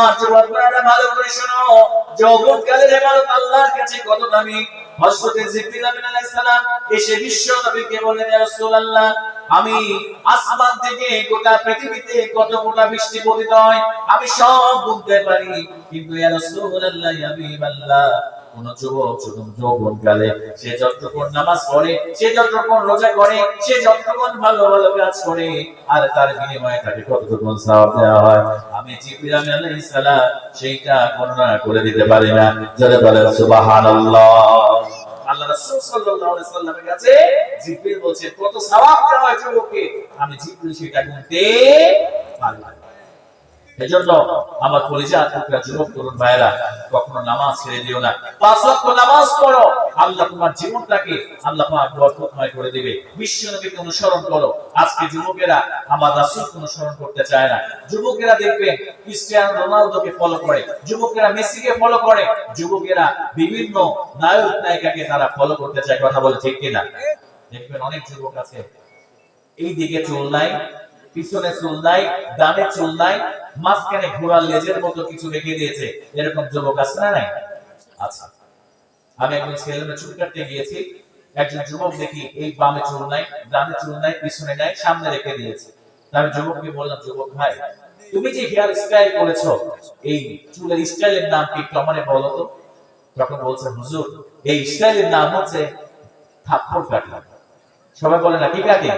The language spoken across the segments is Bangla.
আমার ভালো করে শোনো। আল্লাহর কাছে কত দামি। হযরতে আলাইহিস সালাম এসে রাসূলুল্লাহ, আমি আসমান থেকে গোটা পৃথিবীতে কত গোটা বৃষ্টি পতিত হয়, আমি সব বুঝতে পারি। কিন্তু ইয়া রাসূলুল্লাহ কোন যুবক যখন যৌবন কালে সে যতক্ষণ নামাজ পড়ে, সে যতক্ষণ রোজা করে, সে যতক্ষণ ভালো ভালো কাজ করে, আর তার বিনিময়ে তাকে কতক্ষণ সওয়াব দেওয়া হয়? আমি জিবরিল আলাইহিস সালাম সেইটা বর্ণনা করে দিতে পারি না। যারা বলেন, সুবহানাল্লাহ। আল্লাহ রাসূল সাল্লাল্লাহু আলাইহি সাল্লামের কাছে জিবরিল বলছে, কত সওয়াব দেওয়া হয় যুবককে? আমি জিবরিল সেটা গুনতে পারি না। এজন্য আমার পরিচয় টুকরা যুবক তরুণ ভাইরা কখনো নামাজ ছেড়ে দিও না। পাঁচ ওয়াক্ত নামাজ পড়ো। আল্লাহ তোমার জীবনটাকে আল্লাহ পাক বরকতময় করে দিবে। বিশ্ব নবীকে অনুসরণ করো। আজকে যুবকেরা আমার রাসূলকে অনুসরণ করতে চায় না। যুবকেরা দেখবেন ক্রিস্টিয়ানো রোনালদোকে ফলো করে, যুবকেরা মেসিকে ফলো করে। যুবকেরা বিভিন্ন নায়ক নায়িকাকে তারা ফলো করতে চায়, কথা বলে ঠিক কিনা? দেখবেন অনেক যুবক আছে, এই দিকে চুল নাই পিছনে চুল নাই ডানে চুল নাই মাঝখানে ঘোড়ার লেজের মতো কিছু রেখে দিয়েছে। এরকম যুবক আছে না নাই? আচ্ছা। আমি একজন ছেলেমেয়ে চুল কাটতে গিয়েছি। একজন যুবক দেখি এই বামে চুল নাই ডানে চুল নাই পিছনে নাই সামনে রেখে দিয়েছে। আমি যুবককে বললাম, যুবক ভাই, তুমি যে হেয়ার স্টাইল করেছ, এই চুলের স্টাইলের নাম কি একটু আমারে বলো তো? তখন বলছে, হুজুর, এই স্টাইলের নাম হচ্ছে থাপ্পড় কাটা। সবাই বলে, না, কি কাটে?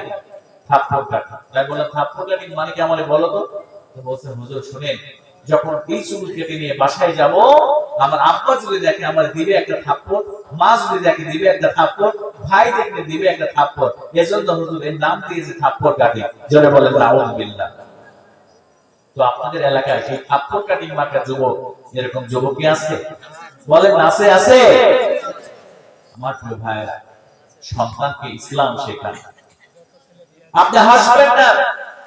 মানে কি তো? আপনাদের এলাকায় সেই থাপ্পড় কাটিং যুবক, এরকম যুবকই আছে? বলেন, আছে আছে। আমার ভাইরা সন্তানকে ইসলাম শেখান। আপনি হাসবেন না।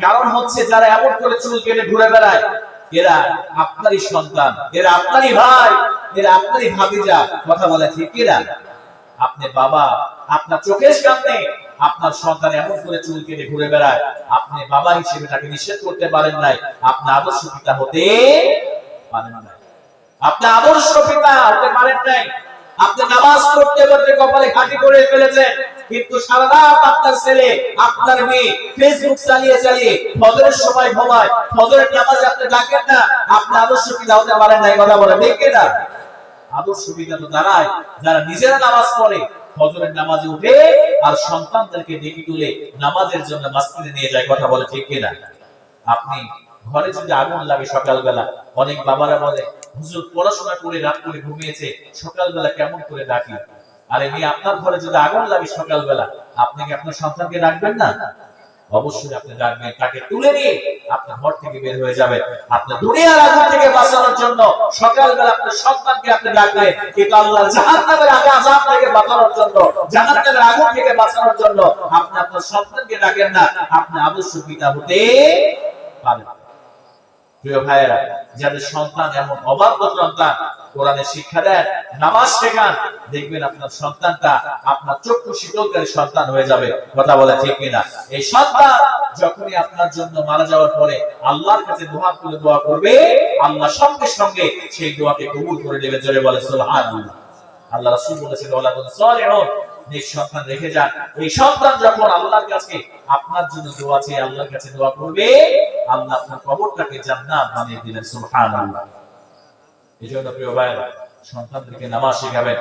কারণ হচ্ছে যারা এমন করে চুল কেটে ঘুরে বেড়ায়, এরা আপনারই সন্তান, এরা আপনারই ভাই, এরা আপনারই ভাবিজা কথা বলে ঠিক এরা আপনি বাবা, আপনার চোখের সামনে আপনার সন্তান এমন করে চুল কেটে ঘুরে বেড়ায়, আপনি বাবা হিসেবে তাকে নিষেধ করতে পারেন নাই। আপনি আদর্শ পিতা হতে পারেন নাই। আপনি আদর্শ পিতা হতে পারেন নাই। আপনি নামাজ পড়তে পড়তে কপালে ঘাটি করে ফেলেছেন, কিন্তু সারা রাত আপনার ছেলে, আপনার মেয়ে ফেসবুক চালিয়ে চালিয়ে ফজরের সময় ঘুমায়। ফজরের নামাজে আপনি ডাকেন না, আপনি আদর্শ পিতা হতে পারেন নাই কথা বলে দেখে না আদর্শ পিতা তো দাঁড়ায়, যারা নিজেরা নামাজ পড়ে, ফজরের নামাজে উঠে আর সন্তানদেরকে ডেকে তুলে নামাজের জন্য মাস্তিতে নিয়ে যায়, কথা বলে, ঠিক কিনা? আপনি ঘরে যদি আগুন লাগে সকালবেলা, অনেক বাবারা বলে, হুজুর, পড়াশোনা করে রাত করে ঘুমিয়েছে, সকালবেলা কেমন করে ডাকি আরে মেয়ে আপনার ঘরে যদি আগুন লাগে সকালবেলা, আপনি কি আপনার সন্তানকে ডাকবেন না? অবশ্যই আপনি ডাকবেন, তাকে তুলে নিয়ে আপনার ঘর থেকে বের হয়ে যাবেন। আপনার দুনিয়ার আগুন থেকে বাঁচানোর জন্য সকালবেলা আপনার সন্তানকে আপনি ডাকলেন, কিন্তু আল্লাহ জাহান্নামের আগে আযাব থেকে বাঁচানোর জন্য, জাহান্নামের আগুন থেকে বাঁচানোর জন্য আপনি আপনার সন্তানকে ডাকেন না, আপনি আদর্শ পিতা হতে পারেন প্রিয় ভাইয়েরা, যাদের সন্তান এমন অবাধ্য সন্তান কোরআনের শিক্ষা দেন, নামাজ শেখান, দেখবেন আপনার সন্তানটা আপনার চক্ষু শীতলকারী সন্তান হয়ে যাবে। কথা বলে ঠিক কিনা? এই সন্তান যখনই আপনার জন্য মারা যাওয়ার পরে আল্লাহর কাছে দোয়া করে দোয়া করবে, আল্লাহ সঙ্গে সঙ্গে সেই দোয়াকে কবুল করে দেবে জোরে বলে সুবহানাল্লাহ। আল্লাহ রাসূল বলেছেন ওয়ালাদুন সালিহুন। নেক সন্তান রেখে যান। এই সন্তান যখন আল্লাহর কাছে, আপনার জন্য দোয়া চেয়ে আল্লাহর কাছে দোয়া করবে আল্লাহ আপনার কবরটাকে জান্নাত বানিয়ে দিলেন সুবহানাল্লাহ। জন্য প্রিয় ভাইরা সন্তানদেরকে নামাজ শেখাবেন।